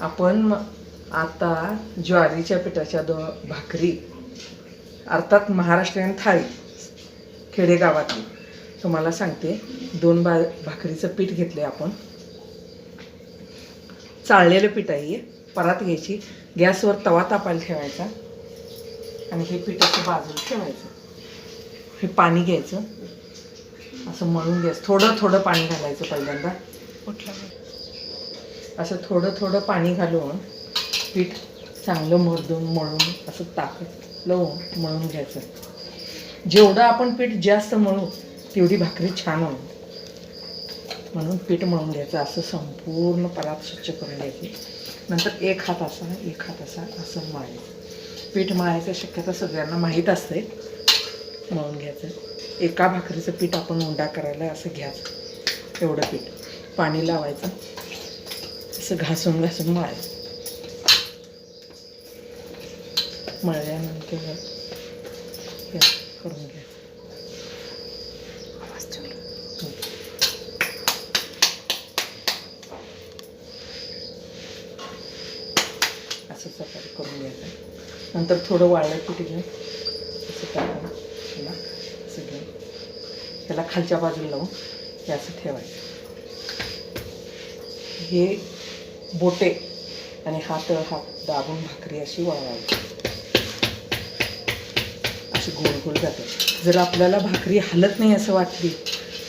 आपण आता ज्वारीच्या पिठाच्या दो भाकरी अर्थात महाराष्ट्रीयन थाळी खेडेगावातली. तुम्हाला सांगते दोन बा भाकरीचं पीठ घेतले आपण. चाळलेलं पीठ आहे परात घ्यायची. गॅसवर तवा तापायला ठेवायचा. आणि हे पीठ असं बाजूला ठेवायचं. हे पाणी घ्यायचं. असं मळून घ्यायचं. थोडं थोडं पाणी घालायचं पहिल्यांदा. असं थोडं थोडं पाणी घालून पीठ चांगलं मर्दून मळून असं ताकद लावून मळून घ्यायचं. जेवढं आपण पीठ जास्त मळू तेवढी भाकरी छान होईल. म्हणून पीठ मळून घ्यायचं असं संपूर्ण परात स्वच्छ करून घ्यायची. नंतर एक हात असा एक हात असा असं मळायचं. पीठ मळायचं शक्यता सगळ्यांना माहीत असते. मळून घ्यायचं. एका भाकरीचं पीठ आपण उंडा करायला असं घ्यायचं. एवढं पीठ. पाणी लावायचं. असं घासून घासून मळायचं मळल्यानंतर हे करून घ्यायचं असं चपाती करून घ्यायचं. नंतर थोडं वाळलं पीठ घेऊन असं टाकून त्याला असं घेऊन त्याला खालच्या बाजूला लावून हे असं ठेवायचं. हे बोटे. आणि हात हात दाबून भाकरी अशी वळवावी अशी गोल गोल जाते. जर आपल्याला भाकरी हलत नाही असं वाटली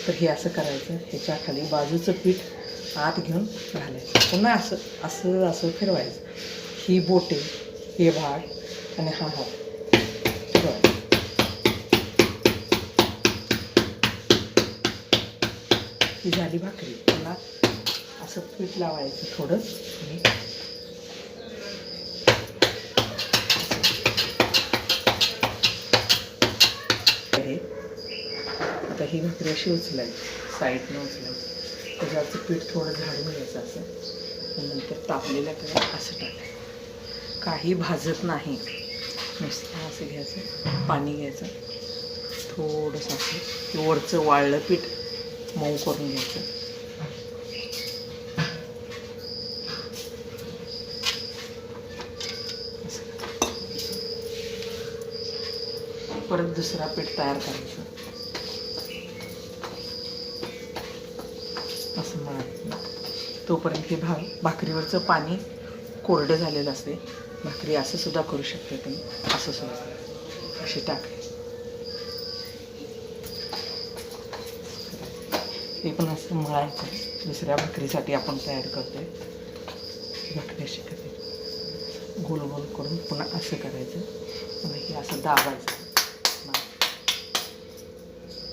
तर हे असं करायचं. ह्याच्या खाली बाजूचं पीठ आत घेऊन घालायचं. पुन्हा असं असं असं फिरवायचं. ही बोटे हे भाग आणि हा हात. ही झाली भाकरी. असं पीठ लावायचं थोडं. आणि आता ही भाकरी अशी उचलायची साईडनं उचलायची. त्याच्यावरचं पीठ थोडं झाडून घ्यायचं असं. नंतर तापलेल्या कडे असं टाकायचं. काही भाजत नाही. नुसतं असं घ्यायचं पाणी घ्यायचं. थोडंसं असं. वरचं वाळलं पीठ मऊ करून घ्यायचं. परत दुसरा पीठ तयार करायचं. असं म्हणायचं तोपर्यंत हे भा भाकरीवरचं पाणी कोरडं झालेलं असते भाकरी असं सुद्धा करू शकते तुम्ही. असं सुद्धा. अशी टाकायची हे पण असं मळायचं. दुसऱ्या भाकरीसाठी आपण तयार करतोय. भाकरी अशी करते गोल गोल करून पुन्हा असं करायचं. हे असं दाबायचं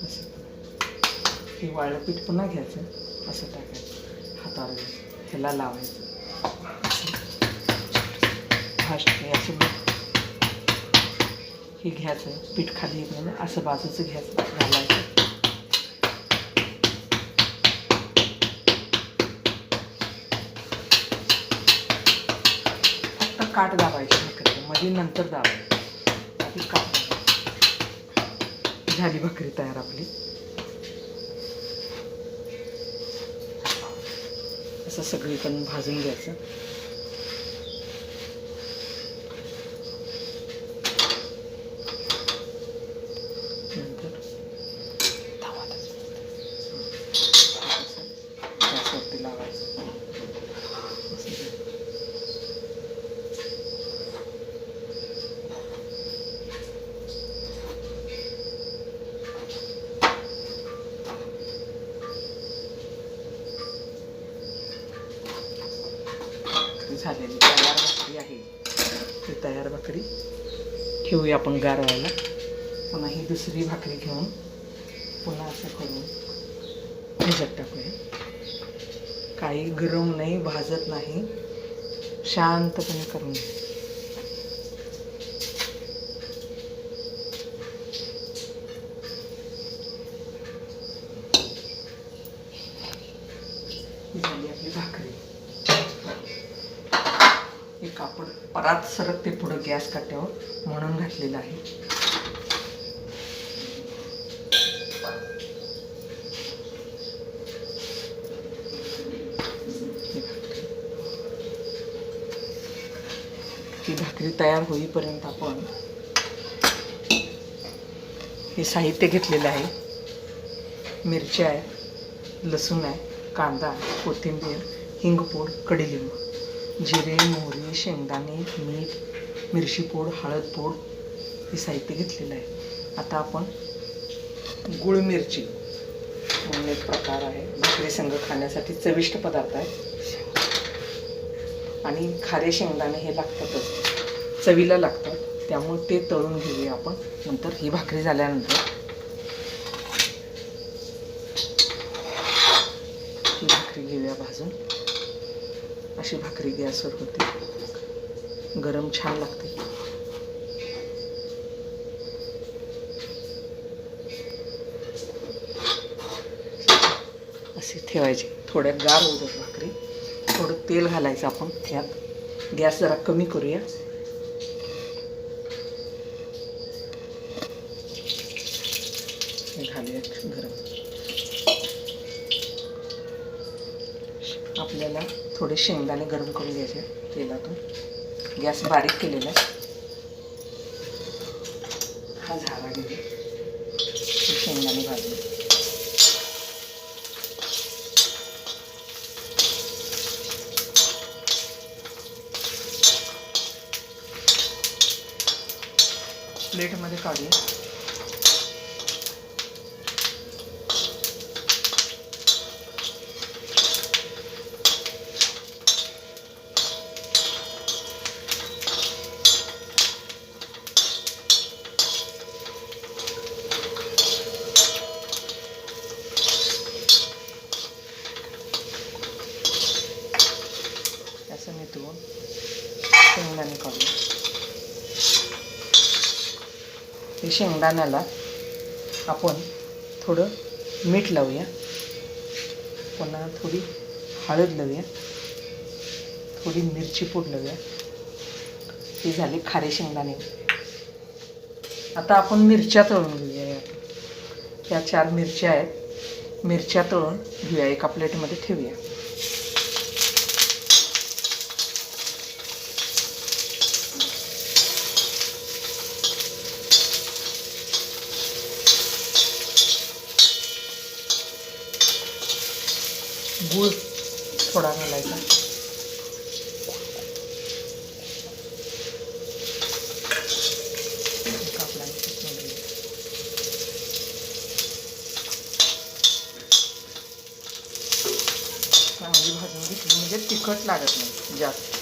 असं हे वाळलं पीठ पुन्हा घ्यायचं. असं टाकायचं. हातावर घ्यायचं. ह्याला लावायचं. फास्ट असं हे घ्यायचं. पीठ खाली येत नाही असं बाजूचं घ्यायचं. घालायचं. फक्त काठ दाबायची भाकरी मध्ये म्हणजे नंतर दाबायची. आधी काठ झाली भाकरी तयार आपली. असं सगळीकडून भाजून घ्यायचं नंतर तवातच असं गॅसवरती लावायचं असं घ्यायचं. भाकरी झालेली तयार भाकरी आहे. ही तयार भाकरी ठेवूया आपण गारवायला. पुन्हा ही दुसरी भाकरी घेऊन पुन्हा असं करून भिजत टाकूया. काही गरम नाही भाजत नाही. शांतपणे करून घ्या. ही झाली आपली भाकरी हे कापड परत सरक ते पुढं गॅस काट्यावर म्हणून घातलेलं आहे ती भाकरी. तयार होईपर्यंत आपण हे साहित्य घेतलेलं आहे मिरच्या आहे लसूण आहे कांदा कोथिंबीर हिंगपूड कडीलिंबू जिरे मोहरी शेंगदाणे मीठ मिरची पूड हळद पूड हे साहित्य घेतलेलं आहे. आता आपण गुळ मिरची म्हणून एक प्रकार आहे. भाकरी संघ खाण्यासाठी चविष्ट पदार्थ आहे. आणि खारे शेंगदाणे हे लागतातच. चवीला लागतात. त्यामुळे ते तळून घेऊया आपण. नंतर ही भाकरी झाल्यानंतर ही भाकरी घेऊया भाजून. अशी भाकरी गॅसवर होते. गरम छान लागते. असे ठेवायचे. थोड्या गार होऊ भाकरी. थोडं तेल घालायचं आपण यात गॅस जरा कमी करूया हे घालूया गरम आपल्याला थोडे शेंगदाणे गरम करून घ्यायचे तेलातून. गॅस बारीक केलेला आहे. हा झाला गेले शेंगदाणे भाजून. प्लेटमध्ये काढूया असं मी धुवून शेंगदाणे काढूया हे शेंगदाण्याला आपण थोडं मीठ लावूया. पुन्हा थोडी हळद लावूया. थोडी मिरची पूड लावूया. हे झाले खारे शेंगदाणे. आता आपण मिरच्या तळून घेऊया. या चार मिरच्या आहेत. मिरच्या तळून घेऊया. एका प्लेटमध्ये ठेवूया. गूळ थोडा घालायचा. चांगली भाजून घेतली म्हणजे तिखट लागत नाही जास्त.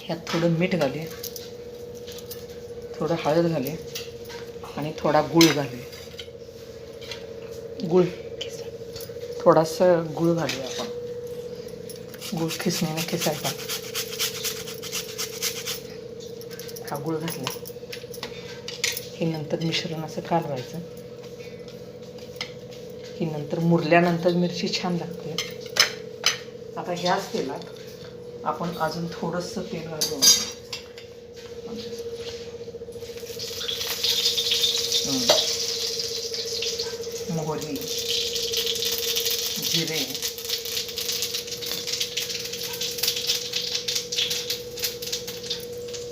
ह्यात थोडं मीठ घालूया. थोडं हळद घाले आणि थोडा गूळ घालूया गूळ. थोडासा गूळ घालूया आपण. गूळ खिसणीने खिसायचा. हा गूळ घातला. हे नंतर मिश्रण असं कालवायचं. ही नंतर मुरल्यानंतर मिरची छान लागते. आता ह्याच तेलात आपण अजून थोडंसं तेल घालून मोहरी जिरे।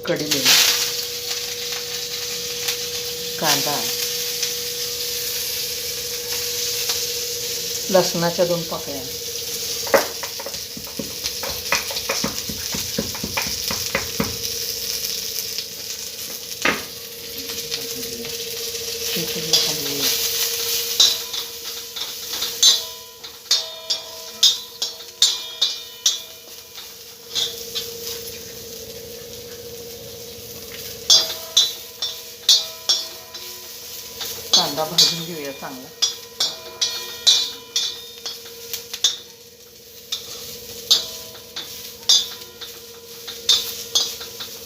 कढीलिंब कांदा। लसणाच्या दोन पाकळ्या। चांगला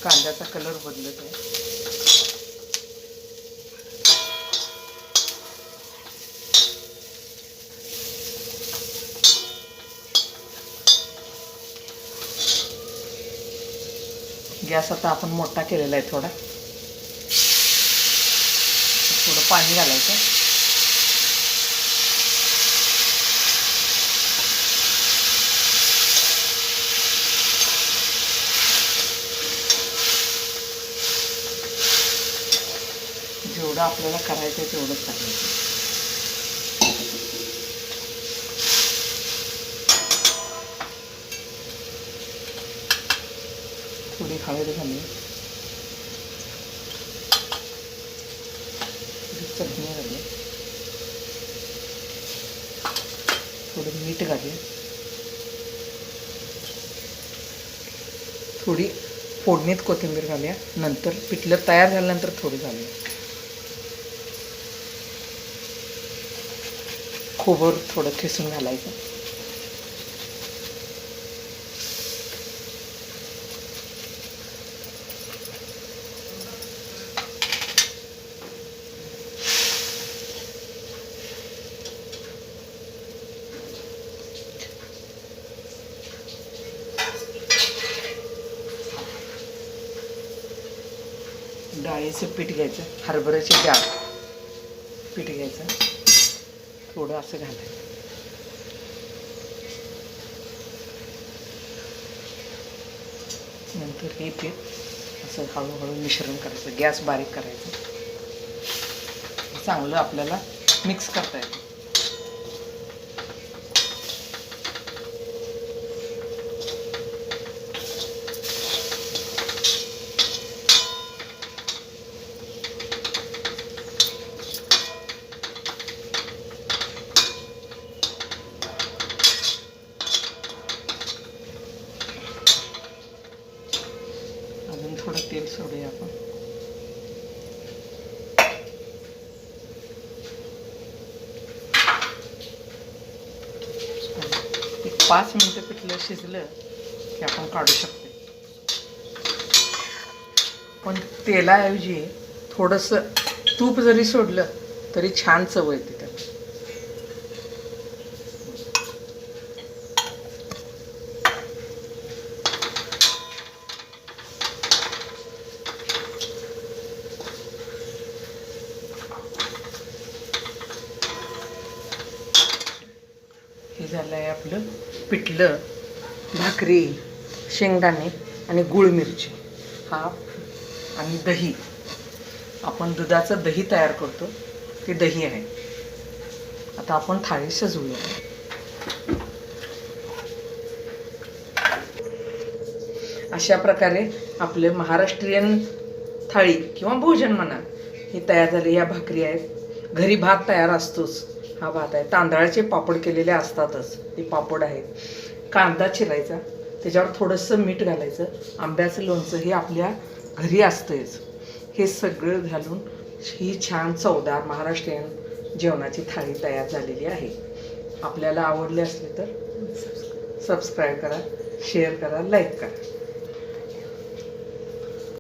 कांद्याचा कलर बदलत आहे. गॅस आता आपण मोठा केलेला आहे थोडा. थोडं पाणी घालायचं. जेवढं आपल्याला करायचं आहे तेवढंच करायचं थोडी हळद झाली थोडी चटणी घालूया थोडं मीठ घाली थोडी फोडणीत कोथिंबीर घालूया. नंतर पिठलं तयार झाल्यानंतर थोडी घालूया. खोबर थोडं ठेसून घालायचं डाळीचं पीठ घ्यायचं हरभऱ्याची डाळ. थोडं असं घालायचं. नंतर हे पीठ असं हळूहळू मिश्रण करायचं गॅस बारीक करायचं. चांगलं आपल्याला मिक्स करता येतं अजून थोडं तेल सोडूया आपण एक पाच मिनटं पिठलं शिजलं की आपण काढू शकतो. पण तेलाऐवजी थोडंसं तूप जरी सोडलं तरी छान चव येते त्यात हे झालं आहे आपलं पिठलं भाकरी शेंगदाणे आणि गुळ मिरची. हा. आणि दही. आपण दुधाचं दही तयार करतो. ते दही आहे. आता आपण थाळी सजवूया. अशा प्रकारे आपले महाराष्ट्रीयन थाळी किंवा भोजन म्हणा ही तयार झाली. या भाकरी आहेत. घरी भात तयार असतोच. हा भात आहे. तांदळाचे पापड केलेले असतातच. ते पापड आहेत. कांदा चिरायचा. त्याच्यावर थोडंसं मीठ घालायचं. आंब्याचं लोणचं हे आपल्या घरी असतंच हे सगळं घालून ही छान चवदार महाराष्ट्रीयन जेवणाची थाळी तयार झालेली आहे. आपल्याला आवडले असले तर सबस्क्राईब करा शेअर करा लाईक करा.